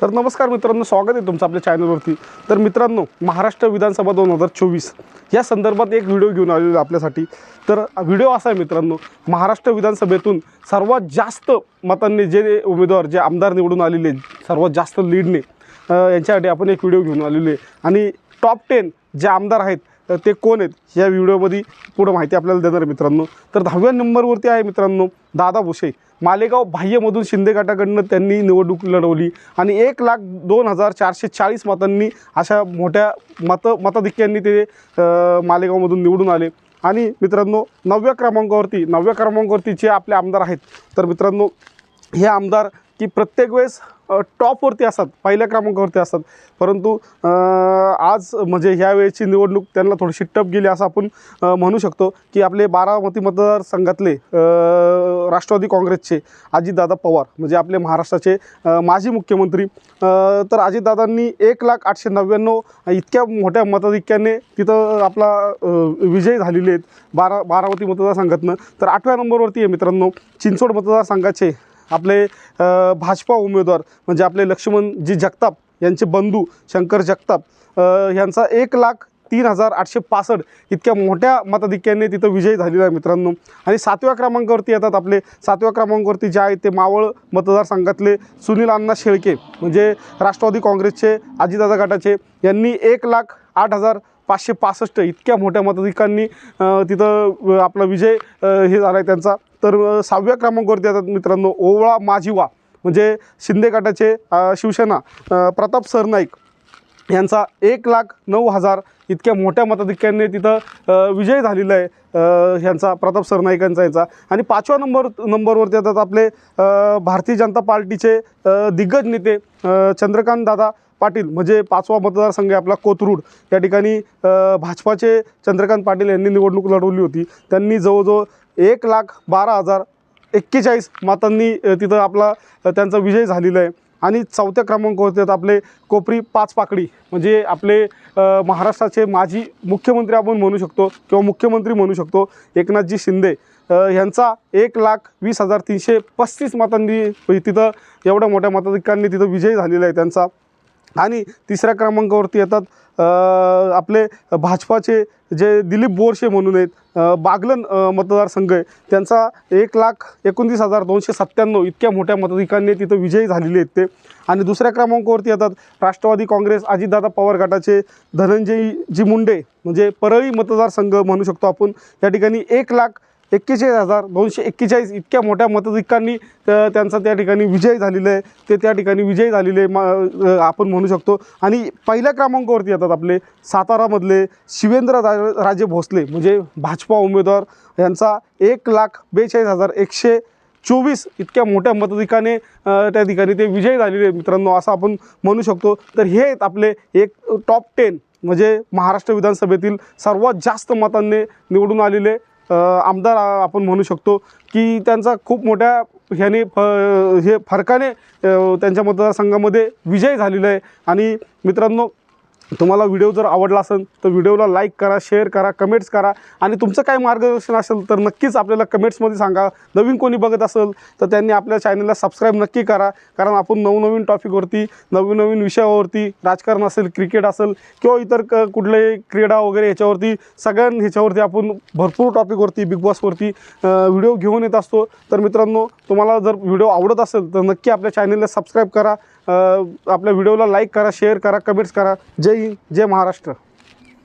तर नमस्कार मित्रांनो स्वागत आहे तुमचं आपल्या चॅनलवरती तर मित्रांनो महाराष्ट्र विधानसभा दोन हजार चोवीस या संदर्भात एक व्हिडिओ घेऊन आलेलो आहे आपल्यासाठी. तर व्हिडिओ असा आहे मित्रांनो महाराष्ट्र विधानसभेतून सर्वात जास्त मतांनी जे उमेदवार जे आमदार निवडून आलेले आहेत, सर्वात जास्त लीडने यांच्यासाठी आपण एक व्हिडिओ घेऊन आलेलो आहे. आणि टॉप टेन जे आमदार आहेत ते कोण आहेत? या व्हिडिओमध्ये पुढं माहिती आपल्याला देणार आहे मित्रांनो. तर दहाव्या नंबरवरती आहे मित्रांनो दादा भुसे. मालेगाव बाह्यमधून शिंदे गटाकडनं त्यांनी निवडणूक लढवली आणि एक लाख दोन हजार चारशे चाळीस मतांनी अशा मोठ्या मत मताधिक्यांनी ते मालेगावमधून निवडून आले. आणि मित्रांनो नवव्या क्रमांकावरती नवव्या क्रमांकावरती जे आपले आमदार आहेत तर मित्रांनो हे आमदार की प्रत्येक वेळेस टॉपवरती असतात. पहिल्या क्रमांकावरती असतात. परंतु आज म्हणजे ह्या वेळेची निवडणूक त्यांना थोडीशी टप गेली असं आपण म्हणू शकतो की आपले बारामती मतदारसंघातले राष्ट्रवादी काँग्रेसचे अजितदादा पवार म्हणजे आपले महाराष्ट्राचे माजी मुख्यमंत्री तर अजितदादांनी एक लाख आठशे नव्याण्णव इतक्या मोठ्या मताधिक्याने तिथं आपला विजय झालेले आहेत बारा बारामती मतदारसंघातनं. तर आठव्या नंबरवरती आहे मित्रांनो चिंचवड मतदारसंघाचे आपले भाजपा उमेदवार म्हणजे आपले लक्ष्मणजी जगताप यांचे बंधू शंकर जगताप यांचा एक लाख तीन हजार आठशे पासष्ट इतक्या मोठ्या मताधिक्याने तिथं विजय झालेला आहे मित्रांनो. आणि सातव्या क्रमांकावरती येतात आपले सातव्या क्रमांकावरती जे आहेत ते मावळ मतदारसंघातले सुनील अण्णा शेळके म्हणजे राष्ट्रवादी काँग्रेसचे अजितदादा गटाचे यांनी एक लाख आठ हजार पाचशे पासष्ट इतक्या मोठ्या मताधिकांनी तिथं आपला विजय हे झाला आहे त्यांचा. तर सहाव्या क्रमांकावरती येतात मित्रांनो ओवळा माझिवा म्हणजे शिंदे गटाचे शिवसेना प्रताप सरनाईक यांचा एक लाख नऊ हजार इतक्या मोठ्या मताधिक्याने तिथं विजय झालेला आहे ह्यांचा प्रताप सरनाईकांचा यांचा. आणि पाचव्या नंबर नंबरवरती येतात आपले भारतीय जनता पार्टीचे दिग्गज नेते चंद्रकांत दादा पाटील म्हणजे पाचवा मतदारसंघ आहे आपला कोथरूड. या ठिकाणी भाजपाचे चंद्रकांत पाटील यांनी निवडणूक लढवली होती. त्यांनी जवळजवळ एक लाख बारा हजार एक्केचाळीस मतांनी तिथं आपला त्यांचा विजय झालेला आहे. आणि चौथ्या क्रमांकावरती आहेत आपले कोपरी पाच पाकडी. म्हणजे आपले महाराष्ट्राचे माजी मुख्यमंत्री आपण म्हणू शकतो किंवा मुख्यमंत्री म्हणू शकतो एकनाथजी शिंदे. ह्यांचा एक लाख वीस हजार तीनशे पस्तीस मतांनी तिथं एवढ्या मोठ्या मताधिकांनी तिथं विजय झालेला आहे त्यांचा. आणि तिसऱ्या क्रमांकावरती येतात आपले भाजपाचे जे दिलीप बोरशे म्हणून आहेत बागलन मतदारसंघ आहे. त्यांचा एक लाख एकोणतीस हजार दोनशे सत्त्याण्णव इतक्या मोठ्या मताधिकांनी तिथं विजयी झालेले आहेत ते. आणि दुसऱ्या क्रमांकावरती येतात राष्ट्रवादी काँग्रेस अजितदादा पवार गटाचे धनंजयजी मुंडे म्हणजे परळी मतदारसंघ म्हणू शकतो आपण. या ठिकाणी एक लाख एक्केचाळीस हजार दोनशे एक्केचाळीस इतक्या मोठ्या मतदिकांनी त्यांचा त्या ठिकाणी विजय झालेला आहे. ते त्या ठिकाणी विजय झालेले मा आपण म्हणू शकतो. आणि पहिल्या क्रमांकावरती येतात आपले सातारामधले शिवेंद्र राजे भोसले म्हणजे भाजपा उमेदवार. यांचा एक लाख बेचाळीस हजार एकशे चोवीस इतक्या मोठ्या मतदिकाने त्या ठिकाणी ते विजय झालेले मित्रांनो असं आपण म्हणू शकतो. तर हे आहेत आपले एक टॉप टेन म्हणजे महाराष्ट्र विधानसभेतील सर्वात जास्त मतांनी निवडून आलेले आमदार आपण म्हणू शकतो की त्यांचा खूप मोठ्या ह्याने फ हे फरकाने त्यांच्या मतदारसंघामध्ये विजय झालेला आहे. आणि मित्रांनो तुम्हाला व्हिडिओ जर आवडला असेल तर व्हिडिओला लाईक करा शेअर करा कमेंट्स करा. आणि तुमचं काय मार्गदर्शन असेल तर नक्कीच आपल्याला कमेंट्समध्ये सांगा. नवीन कोणी बघत असेल तर त्यांनी आपल्या चॅनलला सबस्क्राईब नक्की करा. कारण आपण नवनवीन टॉपिकवरती नवीन नवीन विषयावरती राजकारण असेल क्रिकेट असेल किंवा इतर क कुठलेही क्रीडा वगैरे ह्याच्यावरती सगळ्यां ह्याच्यावरती आपण भरपूर टॉपिकवरती बिग बॉसवरती व्हिडिओ घेऊन येत असतो. तर मित्रांनो तुम्हाला जर व्हिडिओ आवडत असेल तर नक्की आपल्या चॅनलला सबस्क्राईब करा. आपल्या व्हिडिओला लाईक करा शेअर करा कमेंट्स करा. जय हिंद जय महाराष्ट्र.